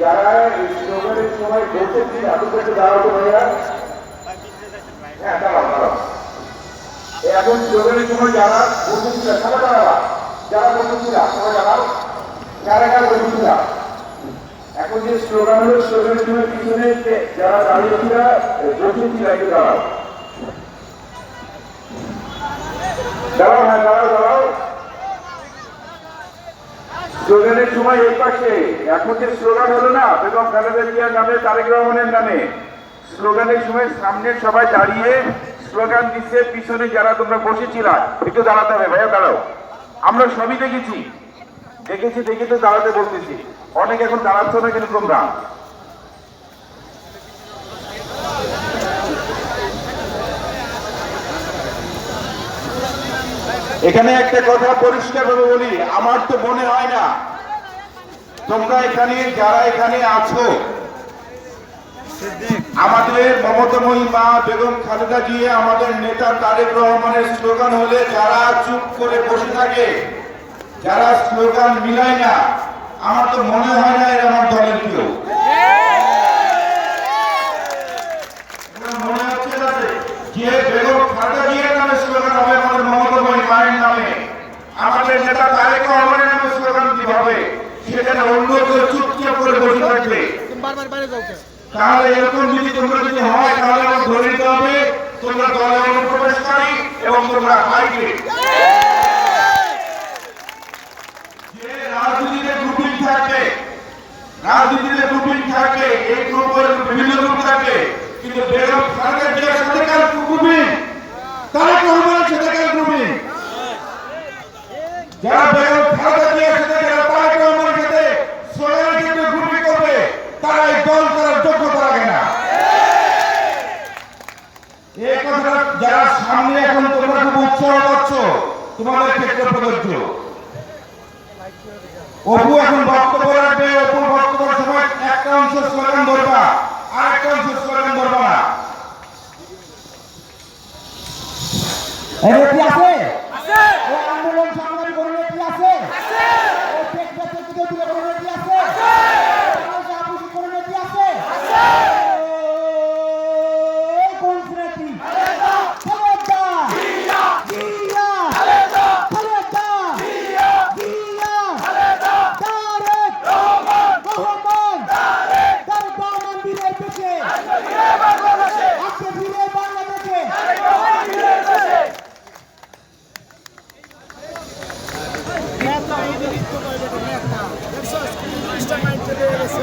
যারা স্লোগানের সময় হ্যাঁ দাঁড়াও দাঁড়াও এখন স্লোগানের সময় যারা সবাই দাঁড়াবা যারা বসেছিল সবাই দাঁড়াও কারা কারা বসেছিল এখন যে স্লোগান স্লোগানের সময় পিছনে যারা দাঁড়িয়েছিল বসেছিল একটু দাঁড়াও? দাঁড়াও হ্যাঁ দাঁড়াও দাঁড়াও। স্লোগানের সময় এই পাশে। এখন যে স্লোগান হলো না, বেগম খালেদা জিয়ার নামে, তারেক রহমানের নামে। স্লোগানের সময় সামনে সবাই দাঁড়িয়ে স্লোগান দিচ্ছে, পিছনে যারা তোমরা বসেছিলা, একটু দাঁড়াতে হবে, ভাইয়া, দাঁড়াও। আমরা সবই দেখেছি। দেখেছি দেখে তো দাঁড়াতে বলতেছি। অনেক এখন দাঁড়াচ্ছ না কিন্তু তোমরা? এখানে একটা কথা পরিষ্কার ভাবে বলি আমার তো মনে হয় না। তোমরা এখানে যারা এখানে আছো আমাদের মমতাময়ী মা বেগম খালেদা জিয়া আমাদের নেতা তারেক রহমানের স্লোগান হলে যারা চুপ করে বসে থাকে যারা স্লোগান মিলায় না আমার তো মনে হয় না এরা আমার দলের কেউ। মনে হচ্ছে যে বেগম খালেদা জিয়ার নামে স্লোগান হবে আমাদের মমতাময়ী মায়ের নামে আমাদের নেতা তারেক রহমানের নামে স্লোগান দিতে হবে সেখানে অন্য কেউ চুপচাপ করে বসে থাকবে? তাহলে এরকম যদি তোমরা যদি হয় তাহলে আমার ধরে নিতে হবে তোমরা দলে অনুপ্রবেশকারী এবং তোমরা হাইব্রিড রাজনীতিতে গ্রুপিং থাকে রাজনীতিতে গ্রুপিং থাকে এই গ্রুপের বিভিন্ন গ্রুপ থাকে কিন্তু বেগম খালেদা জিয়ার সাথে কার গ্রুপিং তারা রহমানের সাথে কার গ্রুপিং যারা বেগম খালেদা জিয়ার সাথে যারা তারেক রহমানের সাথে সোহেলের ক্ষেত্রে গ্রুপিং করবে তারা এই দল করার যোগ্যতা রাখে না এই কথাটা যারা সামনে এখন তোমরা খুব উৎসাহ পাচ্ছ তোমাদের ক্ষেত্রে প্রযোজ্য। অপু এখন বক্তব্য রাখবে, অপু বক্তব্যের সময় একটা অংশ স্লোগান ধরবা আর একটা অংশ স্লোগান ধরবা না। আছে ও আন্দোলন সংগ্রামী কোনো নেত্রী আছে ও টেক বেচে তুলে তুলে কোনো নেত্রী আছে বাংলাদেশে আপুসি কোনো নেত্রী আছে এই কোন নেত্রী খালেদা জিয়া খালেদা জিয়া তারেক রহমান তারেক রহমান বীরের পেছে আজকে ফিরে বাংলাদেশে নেতা, এই যে লিপ্ত করে দেখো, নেতা। দেখছ, স্কুল মাইন্ড চলে গেছে।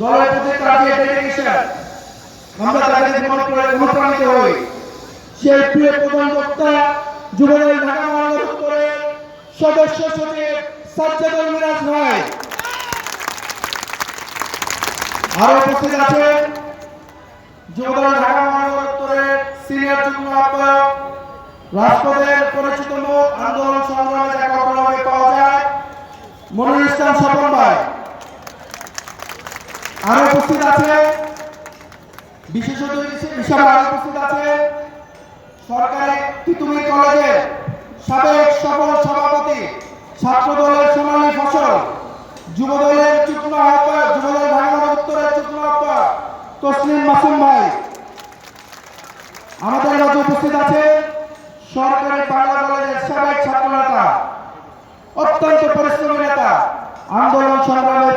দলের প্রতি যে ডেডিকেশন আমরা তাকে করে অনুপ্রাণিত হই সেই প্রিয় প্রধান বক্তা, যুবদল ঢাকা মহানগর উত্তরের সদস্য সচিব সাজ্জাদুল মিরাজ ভাই। আরও উপস্থিত আছেন যুবদল ঢাকা মহানগর উত্তরের সিনিয়র যুগ্ম আহ্বায়ক। রাজপথের পরিচিত মুখ আন্দোলন সংগ্রামে যাকে অপরাধে পাওয়া যায়। মনির ইসলাম স্বপন ভাই। আরও উপস্থিত আছে। বিশেষ অতিথি হিসাবে আরও উপস্থিত আছে। সরকারি তিতুমির সাবেক সফল সভাপতি ছাত্র দলের সোনালী ফসল আহ্বায়ক উত্তরের যুগ্ম আহ্বায়ক তসলিম মাসুম ভাই। আমাদের মাঝে উপস্থিত আছে সরকারি বাংলা কলেজের সাবেক ছাত্র নেতা অত্যন্ত পরিশ্রমী নেতা, আন্দোলন সংগ্রামের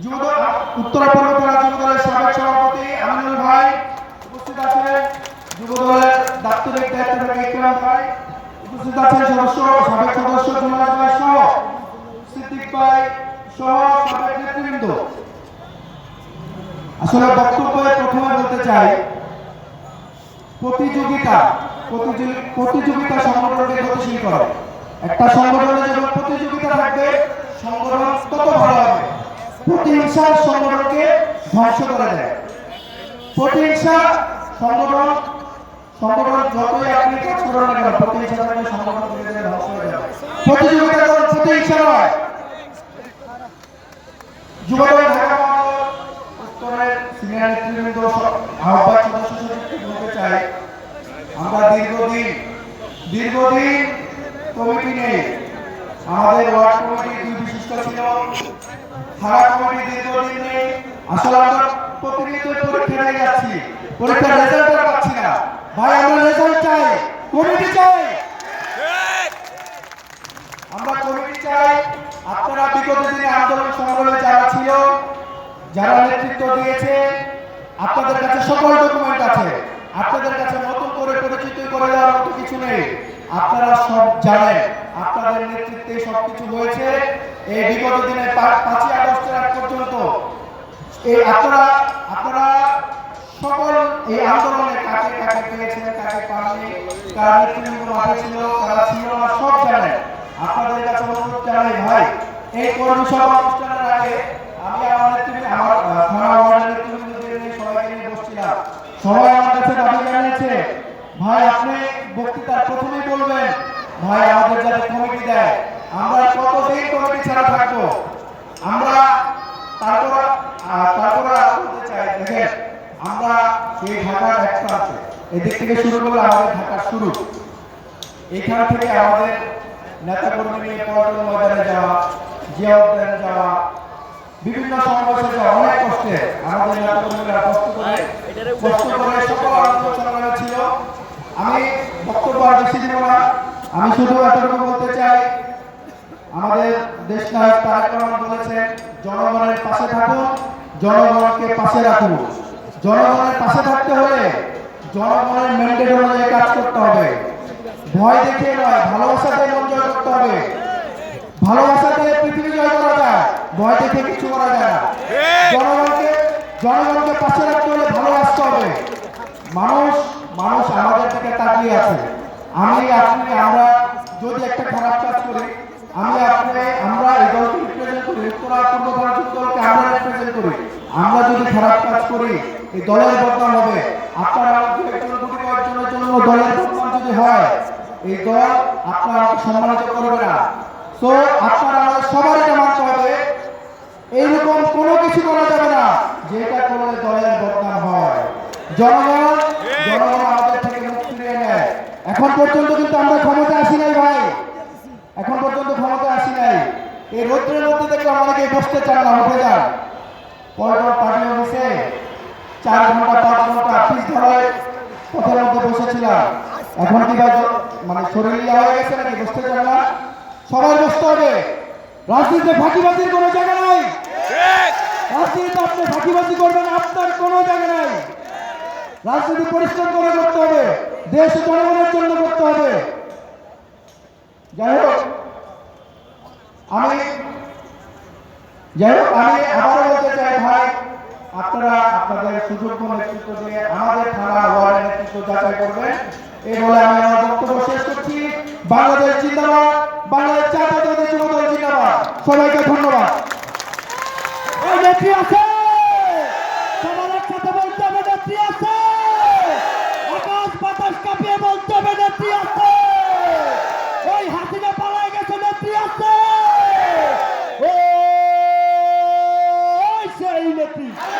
যুবদল, উত্তরা পূর্ব যুবদলের সাবেক সভাপতি আমিনুল ভাই উপস্থিত আছেন। যুবদলের দাপ্তরিক দায়িত্ব থেকে ইকরাম ভাই উপস্থিত আছেন। সদস্য, সাবেক সদস্য জুমাল ভাই সহ সিদ্দিক ভাই সহ সাবেক নেতৃবৃন্দ। আসলে বক্তব্যে প্রথমে বলতে চাই, প্রতিযোগিতা, প্রতিযোগি- প্রতিযোগিতা সংগঠনকে গতিশীল করে। একটা সংগঠনে যখন প্রতিযোগিতা থাকবে, সংগঠন তত ভালো হবে। প্রতিহিংসা সংগঠনকে ধ্বংস করে দেয়। প্রতিহিংসা সংগঠন দীর্ঘদিন কমিটি নেই। আমাদের ওয়ার্ড কমিটি বিশিষ্ট ছিল। আমরা প্রতিনিয়ত চাই। আপনারা বিগত দিনে আন্দোলন সংগ্রামে যারা ছিল, যারা দিয়েছে, আপনাদের কাছে সকল ডকুমেন্ট আপনাদের কাছে নতুন করে পরিচিত করে দেওয়ার মতো কিছু নেই। আপনারা সব জানেন। আপনাদের নেতৃত্বে সবকিছু হয়েছে। এই বিগত দিনে পাঁচই আগস্টের আগ পর্যন্ত এই আপনারা আপনারা সকল এই আন্দোলনে কাকে কাকে পেয়েছেন কাকে পাননি, কারা নেতৃবৃন্দ মাঠে ছিল কারা ছিল না, সব জানেন। আপনাদের কাছে অনুরোধ জানাই, ভাই, এই কর্মসভা অনুষ্ঠানের আগে আমি আমার নেতৃবৃন্দ আমার আহ, থানা ওয়ার্ডের নেতৃবৃন্দদের নিয়ে সবাইকে নিয়ে বসছিলাম সবাই আমার কাছে দাবি জানিয়েছে ভাই আপনি বক্তৃতার প্রথমেই বলবেন ভাই আমাদের যাতে কমিটি দেয় আমরা কতদিন কমিটি ছাড়া থাকব আমরা তারপর আহ, তারপর আরও বলতে চাই দেখেন আমরা এই ঢাকার এক প্রান্তে এদিক থেকে শুরু করলে আমাদের ঢাকার শুরু। এখান থেকে আমাদের নেতা কর্মী নিয়ে পল্টন ময়দানে যাওয়া জিয়া উদ্যানে যাওয়া, বিভিন্ন সমাবেশে অনেক কষ্টে আমাদের নেতা কর্মীরা কষ্ট করে কষ্ট করে সকল আন্দোলন ছিল। আমি বক্তব্য আর বেশি দিব না। আমি শুধু এতটুকু বলতে চাই, আমাদের দেশ নায়ক তারেক রহমান বলেছেন, জনগণের পাশে থাকুন, জনগণকে পাশে রাখুন। জনগণের পাশে থাকতে হলে জনগণের ম্যান্ডেট অনুযায়ী কাজ করতে হবে। ভয় দেখিয়ে নয় ভালোবাসা দিয়ে মন জয় করতে হবে। ভালোবাসাতে পৃথিবী জয় করা যায়, ভয় দেখে কিছু করা যায় না। জনগণকে জনগণকে পাশে রাখতে হলে ভালোবাসতে হবে। মানুষ মানুষ আমাদের দিকে তাকিয়ে আছে। আমি আপনি, আমরা যদি একটা খারাপ কাজ করি, আমি আপনি, আমরা এই দলকে রিপ্রেজেন্ট করি উত্তরা পূর্ব ভারতীয় দলকে আমরা রিপ্রেজেন্ট করি। আমরা যদি খারাপ কাজ করি এই দলের বদনাম হবে। আপনার কয়েকজনের জন্য দলের বদনাম যদি হয়, এই দল আপনার সম্মানিত করবে না। তো আপনারা সবার এটা মানতে হবে। এইরকম কোনো কিছু করা যাবে না যেটা করলে দলের বদনাম হয়। জনগণ জনগণ আমাদের থেকে মুখ ফিরিয়ে নেয়। এখন পর্যন্ত কিন্তু আমরা ক্ষমতা আসি নাই ভাই। এখন পর্যন্ত ক্ষমতা আসি নাই। এই রৌদ্রের মধ্যে দেখলে আমাদেরকে বসতে চান না, উঠে যান। পল্টন পার্টি অফিসে চার ঘণ্টা বসেছিলাম। এখন কি মানে শরীর হয়ে গেছে নাকি? বসতে চান না? সবাই বসতে হবে। রাজনীতিতে ফাঁকিবাজির কোনো জায়গা নাই। রাজনীতিতে আপনি ফাঁকিবাজি করবেন, আপনার কোনো জায়গা নাই। রাজনীতি পরিশ্রম করে করতে হবে। দেশ জনগণের জন্য করতে হবে। যাই হোক, আমি যাই হোক, আমি আবারও বলতে চাই, ভাই আপনারা আপনাদের সুযোগ্য নেতৃত্ব দিয়ে আমাদের থানা ওয়ার্ডের নেতৃত্ব যাচাই করবেন। এই বলে আমি আমার বক্তব্য শেষ করছি। বাংলাদেশ জিন্দাবাদ। বাংলাদেশ জাতীয় যুবদল জিন্দাবাদ। সবাইকে ধন্যবাদ। Yeah.